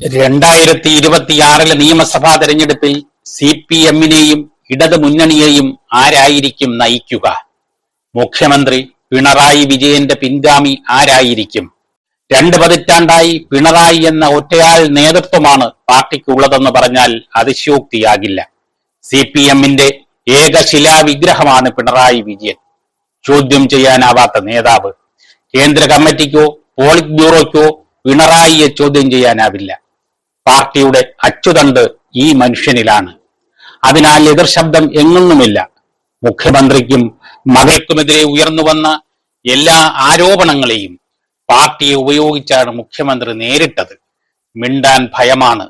രണ്ടായിരത്തി ഇരുപത്തിയാറിലെ നിയമസഭാ തെരഞ്ഞെടുപ്പിൽ സി പി എമ്മിനെയും ഇടത് മുന്നണിയെയും ആരായിരിക്കും നയിക്കുക? മുഖ്യമന്ത്രി പിണറായി വിജയന്റെ പിൻഗാമി ആരായിരിക്കും? രണ്ട് പതിറ്റാണ്ടായി പിണറായി എന്ന ഒറ്റയാൾ നേതൃത്വമാണ് പാർട്ടിക്കുള്ളതെന്ന് പറഞ്ഞാൽ അതിശയോക്തിയാകില്ല. സി പി എമ്മിന്റെ ഏകശിലാവിഗ്രഹമാണ് പിണറായി വിജയൻ. ചോദ്യം ചെയ്യാനാവാത്ത നേതാവ്. കേന്ദ്ര കമ്മിറ്റിക്കോ പോളിറ്റ് ബ്യൂറോയ്ക്കോ പിണറായിയെ ചോദ്യം ചെയ്യാനാവില്ല. പാർട്ടിയുടെ അച്ചുതണ്ട് ഈ മനുഷ്യനിലാണ്. അതിനാൽ എതിർശബ്ദം എങ്ങുന്നുമില്ല. മുഖ്യമന്ത്രിക്കും മകൾക്കുമെതിരെ ഉയർന്നു വന്ന എല്ലാ ആരോപണങ്ങളെയും പാർട്ടിയെ ഉപയോഗിച്ചാണ് മുഖ്യമന്ത്രി നേരിട്ടത്. മിണ്ടാൻ ഭയമാണ്.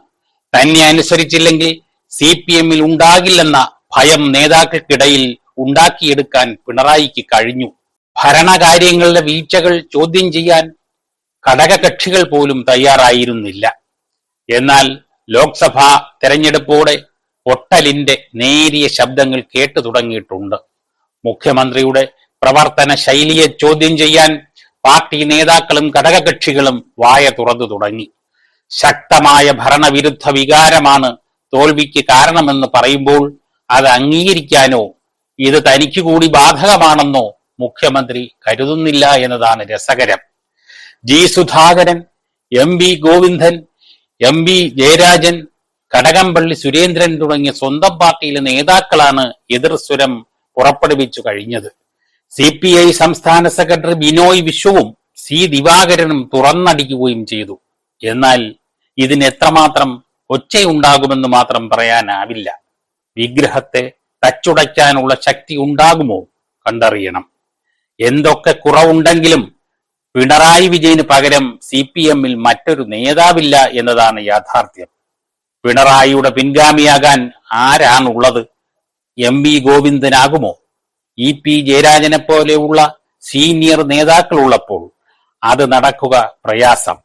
തന്നെ അനുസരിച്ചില്ലെങ്കിൽ സി പി എമ്മിൽ ഉണ്ടാകില്ലെന്ന ഭയം നേതാക്കൾക്കിടയിൽ ഉണ്ടാക്കിയെടുക്കാൻ പിണറായിക്ക് കഴിഞ്ഞു. ഭരണകാര്യങ്ങളുടെ വീഴ്ചകൾ ചോദ്യം ചെയ്യാൻ ഘടകകക്ഷികൾ പോലും തയ്യാറായിരുന്നില്ല. എന്നാൽ ലോക്സഭാ തെരഞ്ഞെടുപ്പോടെ പൊട്ടലിന്റെ നേരിയ ശബ്ദങ്ങൾ കേട്ടു തുടങ്ങിയിട്ടുണ്ട്. മുഖ്യമന്ത്രിയുടെ പ്രവർത്തന ശൈലിയെ ചോദ്യം ചെയ്യാൻ പാർട്ടി നേതാക്കളും ഘടകകക്ഷികളും വായ തുറന്നു തുടങ്ങി. ശക്തമായ ഭരണവിരുദ്ധ വികാരമാണ് തോൽവിക്ക് കാരണമെന്ന് പറയുമ്പോൾ അത് അംഗീകരിക്കാനോ ഇത് തനിക്ക് കൂടി ബാധകമാണെന്നോ മുഖ്യമന്ത്രി കരുതുന്നില്ല എന്നതാണ് രസകരം. G Sudhakaran M V Govindan M V Jayarajan Kadakampally Surendran തുടങ്ങിയ സ്വന്തം പാർട്ടിയിലെ നേതാക്കളാണ് എതിർസ്വരം പുറപ്പെടുവിച്ചു കഴിഞ്ഞത്. സി പി ഐ സംസ്ഥാന സെക്രട്ടറി ബിനോയ് വിശ്വവും സി ദിവാകരനും തുറന്നടിക്കുകയും ചെയ്തു. എന്നാൽ ഇതിന് എത്രമാത്രം ഒച്ചയുണ്ടാകുമെന്ന് മാത്രം പറയാനാവില്ല. വിഗ്രഹത്തെ തച്ചുടയ്ക്കാനുള്ള ശക്തി ഉണ്ടാകുമോ കണ്ടറിയണം. എന്തൊക്കെ കുറവുണ്ടെങ്കിലും പിണറായി വിജയന് പകരം സി പി എമ്മിൽ മറ്റൊരു നേതാവില്ല എന്നതാണ് യാഥാർത്ഥ്യം. പിണറായിയുടെ പിൻഗാമിയാകാൻ ആരാണുള്ളത്? എം വി ഗോവിന്ദനാകുമോ? ഇ പി ജയരാജനെ പോലെയുള്ള സീനിയർ നേതാക്കളുള്ളപ്പോൾ അത് നടക്കുക പ്രയാസം.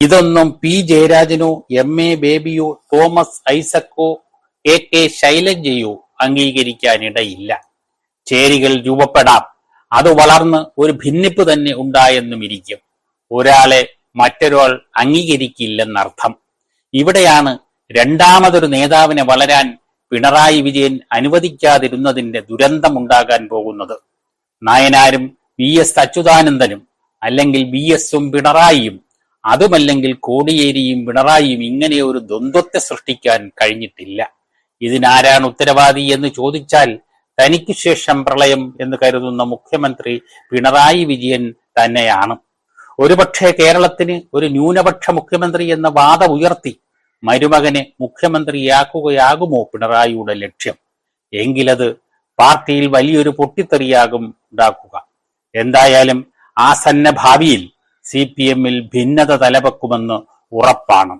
ഇതൊന്നും പി ജയരാജനോ എം എ ബേബിയോ തോമസ് ഐസക്കോ കെ കെ ശൈലജയോ അംഗീകരിക്കാനിടയില്ല. ചേരികൾ രൂപപ്പെടാം. അത് വളർന്ന് ഒരു ഭിന്നിപ്പ് തന്നെ ഉണ്ടായെന്നും ഇരിക്കും ഒരാളെ മറ്റൊരാൾ അംഗീകരിക്കില്ലെന്നർത്ഥം. ഇവിടെയാണ് രണ്ടാമതൊരു നേതാവിനെ വളരാൻ പിണറായി വിജയൻ അനുവദിക്കാതിരുന്നതിന്റെ ദുരന്തമുണ്ടാകാൻ പോകുന്നത്. നായനാരും വി എസ് അച്യുതാനന്ദനും അല്ലെങ്കിൽ വി എസും പിണറായിയും അതുമല്ലെങ്കിൽ കോടിയേരിയും പിണറായിയും ഇങ്ങനെ ഒരു ദ്വന്ദ്വത്തെ സൃഷ്ടിക്കാൻ കഴിഞ്ഞിട്ടില്ല. ഇതിനാരാണ് ഉത്തരവാദി എന്ന് ചോദിച്ചാൽ തനിക്ക് ശേഷം പ്രളയം എന്ന് കരുതുന്ന മുഖ്യമന്ത്രി പിണറായി വിജയൻ തന്നെയാണ്. ഒരുപക്ഷെ കേരളത്തിന് ഒരു ന്യൂനപക്ഷ മുഖ്യമന്ത്രി എന്ന വാദം ഉയർത്തി മരുമകനെ മുഖ്യമന്ത്രിയാക്കുകയാകുമോ പിണറായിയുടെ ലക്ഷ്യം? എങ്കിലത് പാർട്ടിയിൽ വലിയൊരു പൊട്ടിത്തെറിയാകും ഉണ്ടാക്കുക. എന്തായാലും ആസന്ന ഭാവിയിൽ സി പി എമ്മിൽ ഭിന്നത തലവെക്കുമെന്ന് ഉറപ്പാണ്.